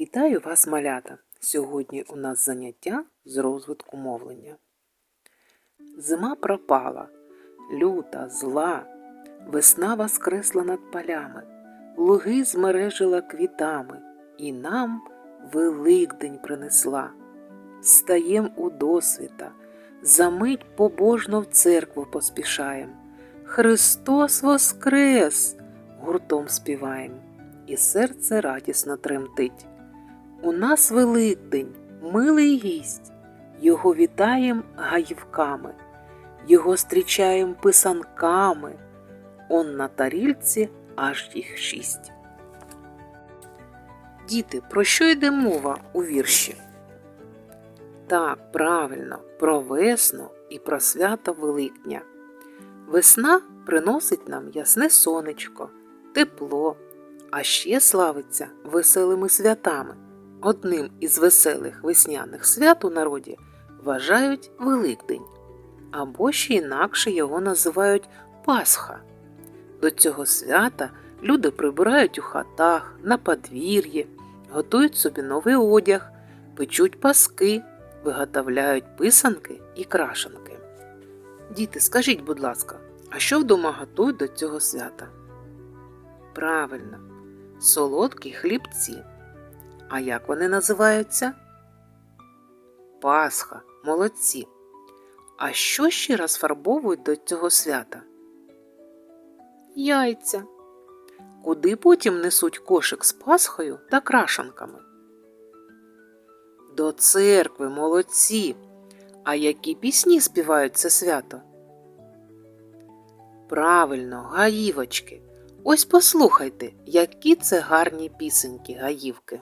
Вітаю вас, малята! Сьогодні у нас заняття з розвитку мовлення. Зима пропала, люта, зла, весна воскресла над полями, луги змережила квітами, і нам Великдень принесла. Стаєм у досвіта, за мить побожно в церкву поспішаєм. Христос воскрес! гуртом співаєм, і серце радісно тремтить. У нас Великдень, милий гість, Його вітаєм гаївками, Його зустрічаєм писанками, Он на тарільці аж їх шість. Діти, про що йде мова у вірші? Так, правильно, про весну і про свято Великдня. Весна приносить нам ясне сонечко, тепло, а ще славиться веселими святами. Одним із веселих весняних свят у народі вважають Великдень, або ще інакше його називають Пасха. До цього свята люди прибирають у хатах, на подвір'ї, готують собі новий одяг, печуть паски, виготовляють писанки і крашенки. Діти, скажіть, будь ласка, а що вдома готують до цього свята? Правильно, солодкі хлібці. А як вони називаються? Пасха, молодці. А що ще розфарбовують до цього свята? Яйця. Куди потім несуть кошик з пасхою та крашанками? До церкви, молодці. А які пісні співають це свято? Правильно, гаївочки. Ось послухайте, які це гарні пісеньки гаївки.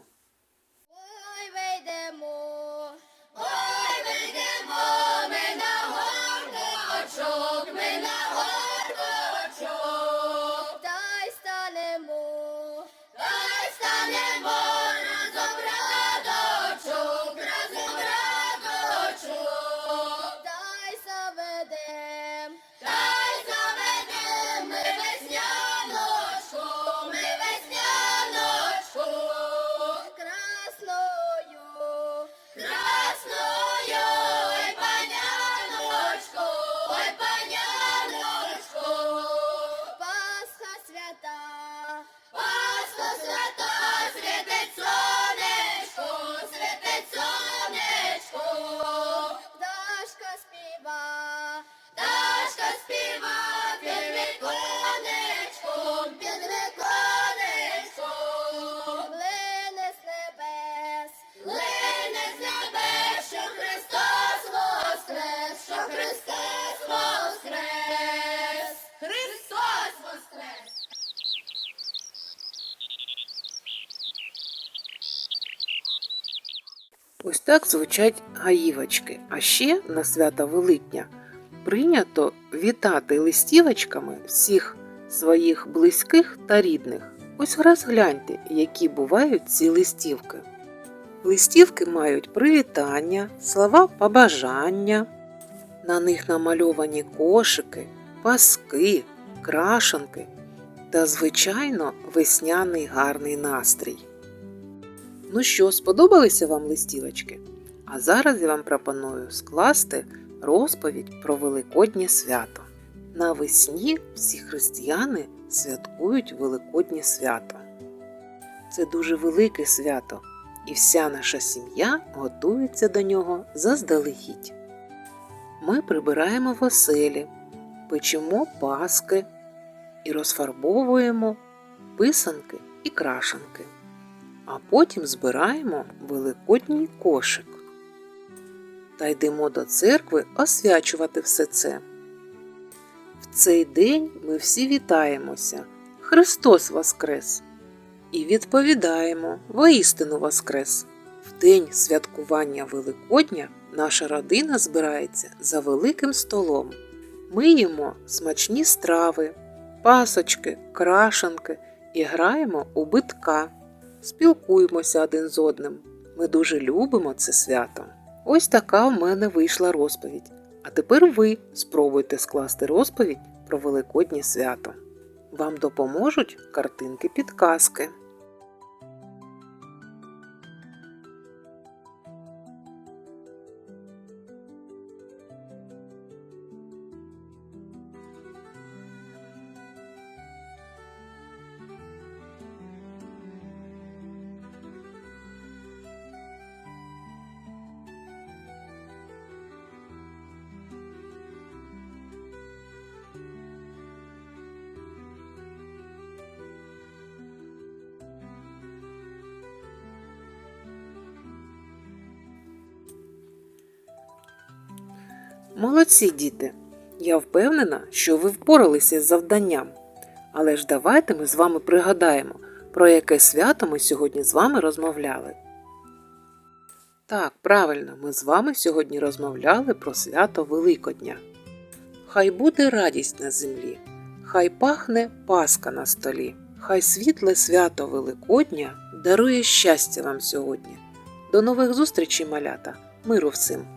Пташка співа Ось так звучать гаївочки. А ще на свято Великдня прийнято вітати листівочками всіх своїх близьких та рідних. Ось розгляньте, які бувають ці листівки. Листівки мають привітання, слова побажання. На них намальовані кошики, паски, крашенки та, звичайно, весняний гарний настрій. Ну що, сподобалися вам листівочки? А зараз я вам пропоную скласти розповідь про Великоднє свято. Навесні всі християни святкують Великоднє свято. Це дуже велике свято, і вся наша сім'я готується до нього заздалегідь. Ми прибираємо в оселі, печемо паски і розфарбовуємо писанки і крашенки а потім збираємо великодній кошик та йдемо до церкви освячувати все це. В цей день ми всі вітаємося Христос Воскрес! І відповідаємо воістину Воскрес! В день святкування Великодня наша родина збирається за великим столом. Ми їмо смачні страви, пасочки, крашенки і граємо у битка спілкуємося один з одним. Ми дуже любимо це свято. Ось така в мене вийшла розповідь. А тепер ви спробуйте скласти розповідь про Великоднє свято. Вам допоможуть картинки підказки. Молодці, діти! Я впевнена, що ви впоралися з завданням. Але ж давайте ми з вами пригадаємо, про яке свято ми сьогодні з вами розмовляли. Так, правильно, ми з вами сьогодні розмовляли про свято Великодня. Хай буде радість на землі, хай пахне паска на столі, хай світле свято Великодня дарує щастя вам сьогодні. До нових зустрічей, малята, миру всім!